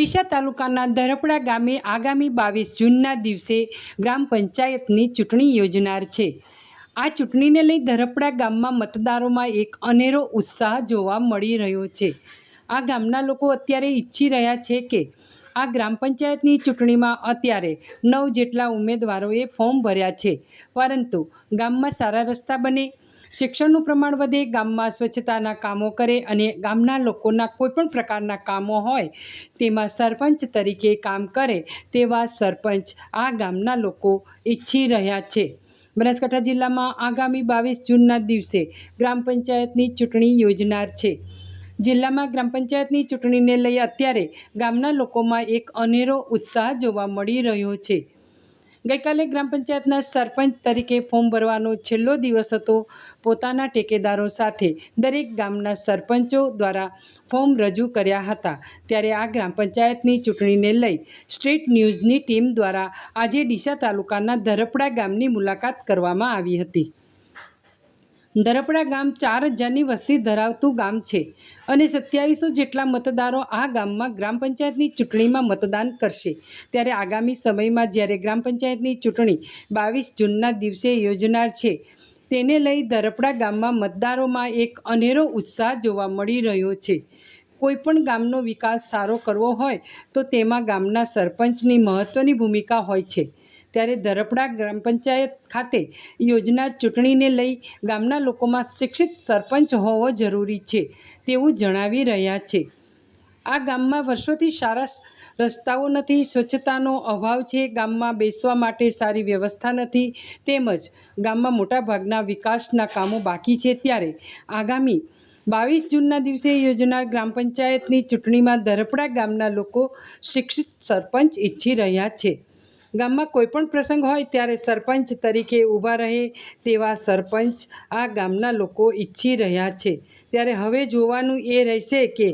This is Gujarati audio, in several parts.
ડીસા તાલુકાના ધરપડા ગામે આગામી બાવીસ જૂનના દિવસે ગ્રામ પંચાયતની ચૂંટણી યોજનાર છે. આ ચૂંટણીને લઈ ધરપડા ગામમાં મતદારોમાં એક અનેરો ઉત્સાહ જોવા મળી રહ્યો છે. આ ગામના લોકો અત્યારે ઈચ્છી રહ્યા છે કે આ ગ્રામ પંચાયતની ચૂંટણીમાં અત્યારે નવ જેટલા ઉમેદવારોએ ફોર્મ ભર્યા છે. પરંતુ ગામમાં સારા રસ્તા બને શિક્ષણનું પ્રમાણ વધે, ગામમાં સ્વચ્છતાના કામો કરે અને ગામના લોકોના કોઈપણ પ્રકારના કામો હોય, તેમાં સરપંચ તરીકે કામ કરે તેવા સરપંચ આ ગામના લોકો ઈચ્છી રહ્યા છે. બનાસકાંઠા જિલ્લામાં આગામી બાવીસ જૂનના દિવસે ગ્રામ પંચાયતની ચૂંટણી યોજનાર છે. જિલ્લામાં ગ્રામ પંચાયતની ચૂંટણીને લઈ અત્યારે ગામના લોકોમાં એક અનેરો ઉત્સાહ જોવા મળી રહ્યો છે. ગઈકાલે ગ્રામ પંચાયતના સરપંચ તરીકે ફોર્મ ભરવાનો છેલ્લો દિવસ હતો. પોતાના ટેકેદારો સાથે દરેક ગામના સરપંચો દ્વારા ફોર્મ રજૂ કર્યા હતા. ત્યારે આ ગ્રામ પંચાયતની ચૂંટણીને લઈ સ્ટ્રીટ ન્યૂઝની ટીમ દ્વારા આજે ડીસા તાલુકાના ધરપડા ગામની મુલાકાત કરવામાં આવી હતી. ધરપડા ગામ ચાર હજારની વસ્તી ધરાવતું ગામ છે અને સત્યાવીસો જેટલા મતદારો આ ગામમાં ગ્રામ પંચાયતની ચૂંટણીમાં મતદાન કરશે. ત્યારે આગામી સમયમાં જ્યારે ગ્રામ પંચાયતની ચૂંટણી બાવીસ જૂનના દિવસે યોજનાર છે, તેને લઈ ધરપડા ગામમાં મતદારોમાં એક અનેરો ઉત્સાહ જોવા મળી રહ્યો છે. કોઈપણ ગામનો વિકાસ સારો કરવો હોય તો તેમાં ગામના સરપંચની મહત્ત્વની ભૂમિકા હોય છે. ત્યારે ધરપડા ગ્રામ પંચાયત ખાતે યોજના ચૂંટણીને લઈ ગામના લોકોમાં શિક્ષિત સરપંચ હોવો જરૂરી છે તેવું જણાવી રહ્યા છે. આ ગામમાં વર્ષોથી સારા રસ્તાઓ નથી, સ્વચ્છતાનો અભાવ છે, ગામમાં બેસવા માટે સારી વ્યવસ્થા નથી, તેમજ ગામમાં મોટાભાગના વિકાસના કામો બાકી છે ત્યારે આગામી બાવીસ જૂનના દિવસે યોજનાર ગ્રામ પંચાયતની ચૂંટણીમાં ધરપડા ગામના લોકો શિક્ષિત સરપંચ ઈચ્છી રહ્યા છે. ગામમાં કોઈપણ પ્રસંગ હોય ત્યારે સરપંચ તરીકે ઊભા રહે તેવા સરપંચ આ ગામના લોકો ઈચ્છી રહ્યા છે. ત્યારે હવે જોવાનું એ રહેશે કે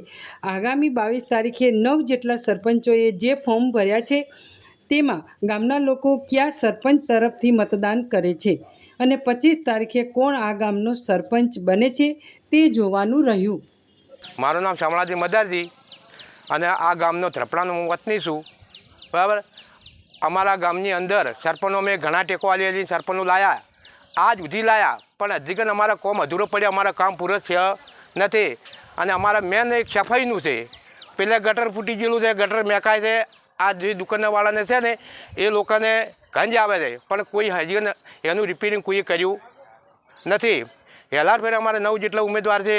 આગામી બાવીસ તારીખે નવ જેટલા સરપંચોએ જે ફોર્મ ભર્યા છે તેમાં ગામના લોકો કયા સરપંચ તરફથી મતદાન કરે છે અને પચીસ તારીખે કોણ આ ગામનો સરપંચ બને છે તે જોવાનું રહ્યું. મારું નામ શામળાજી મદારજી અને આ ગામનો ત્રપડાનો હું વતની છું. બરાબર? અમારા ગામની અંદર સરપંચો મેં ઘણા ટેકો આલી સરપંચો લાયા. આજ સુધી લાયા, પણ અધિકન અમારા કોમ અધૂરો પડ્યા, અમારા કામ પૂરો થયા નથી. અને અમારા મેન એક સફાઈનું છે. પહેલાં ગટર ફૂટી ગયેલું છે, ગટર મેકાય છે. આ જે દુકાનવાળાને છે ને, એ લોકોને ગંજ આવે છે. પણ કોઈ હજી એનું રિપેરિંગ કોઈએ કર્યું નથી. પહેલાં ફેર અમારે નવ જેટલા ઉમેદવાર છે.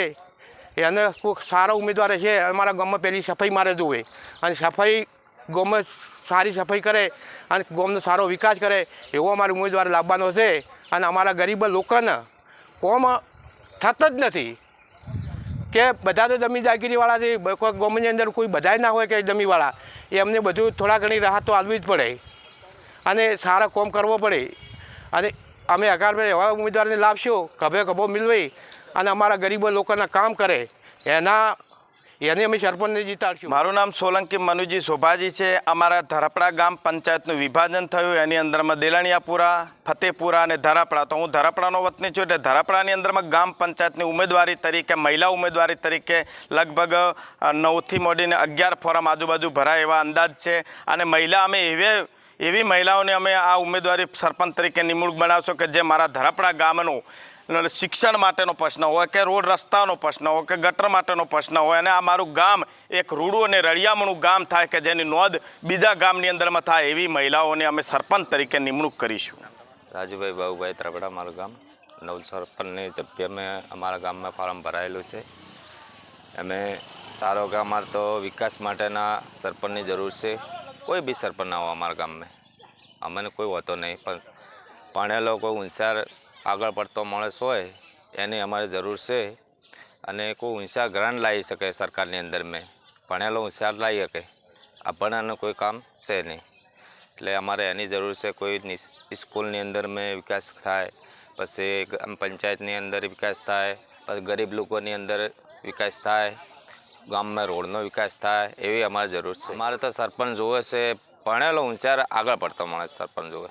એને કોઈ સારા ઉમેદવાર છે અમારા ગામમાં પહેલી સફાઈ મારે જોવે. અને સફાઈ ગામમાં સારી સફાઈ કરે અને ગામનો સારો વિકાસ કરે એવો અમારો ઉમેદવાર લાવવાનો છે અને અમારા ગરીબ લોકોને કોમ થત જ નથી. કે બધા તો જમીન જાગીરીવાળા છે ગામની અંદર કોઈ બધાય ના હોય કે જમીવાળા એમને બધું થોડા ઘણી રાહત તો આપવી જ પડે અને સારા કોમ કરવો પડે. અને અમે અગાર એવા ઉમેદવારને લાવશું, ખભે કભો મિલવી અને અમારા ગરીબો લોકોના કામ કરે. એના એને અમે સરપંચને જીતાડશું મારું નામ સોલંકી મનુજી શોભાજી છે. અમારા ધરપડા ગામ પંચાયતનું વિભાજન થયું. એની અંદરમાં દેલાણિયાપુરા, ફતેપુરા અને ધરાપડા. તો હું ધરાપડાનો વતની છું એટલે ધરાપડાની અંદરમાં ગામ પંચાયતની ઉમેદવારી તરીકે, મહિલા ઉમેદવારી તરીકે લગભગ નવથી મોડીને અગિયાર ફોરમ આજુબાજુ ભરાય એવા અંદાજ છે. અને મહિલા અમે એવે, એવી મહિલાઓને અમે આ ઉમેદવારી સરપંચ તરીકે નિમણૂક બનાવશો કે જે મારા ધરાપડા ગામનું શિક્ષણ માટેનો પ્રશ્ન હોય કે રોડ રસ્તાનો પ્રશ્ન હોય કે ગટર માટેનો પ્રશ્ન હોય અને આ મારું ગામ એક રૂડું અને રળિયામણું ગામ થાય કે જેની નોંધ બીજા ગામની અંદરમાં થાય એવી મહિલાઓને અમે સરપંચ તરીકે નિમણૂક કરીશું. રાજુભાઈ બાબુભાઈ ત્રબડા મારું ગામ. નવ સરપંચની સભ્ય મેં અમારા ગામમાં ફોર્મ ભરાયેલું છે. અમે તારો ગામ તો વિકાસ માટેના સરપંચની જરૂર છે. કોઈ બી સરપંચ ના હોય અમારા ગામમાં. અમને કોઈ હોતો નહીં. પણ ભણેલો કોઈ હોશિયાર આગળ પડતો માણસ હોય, એની અમારે જરૂર છે. અને કોઈ ઊંચા ગ્રાન્ટ લાવી શકે સરકારની અંદર મેં. ભણેલો હોશિયાર લાવી શકે. આ ભણવાનું કોઈ કામ છે નહીં. એટલે અમારે એની જરૂર છે કોઈ સ્કૂલની અંદર મેં વિકાસ થાય, પછી ગ્રામ પંચાયતની અંદર વિકાસ થાય, પછી ગરીબ લોકોની અંદર વિકાસ થાય, ગામમાં રોડનો વિકાસ થાય, એવી અમારે જરૂર છે. અમારે તો સરપંચ જોવે છે ભણેલો હોશિયાર આગળ પડતો માણસ સરપંચ જોવે.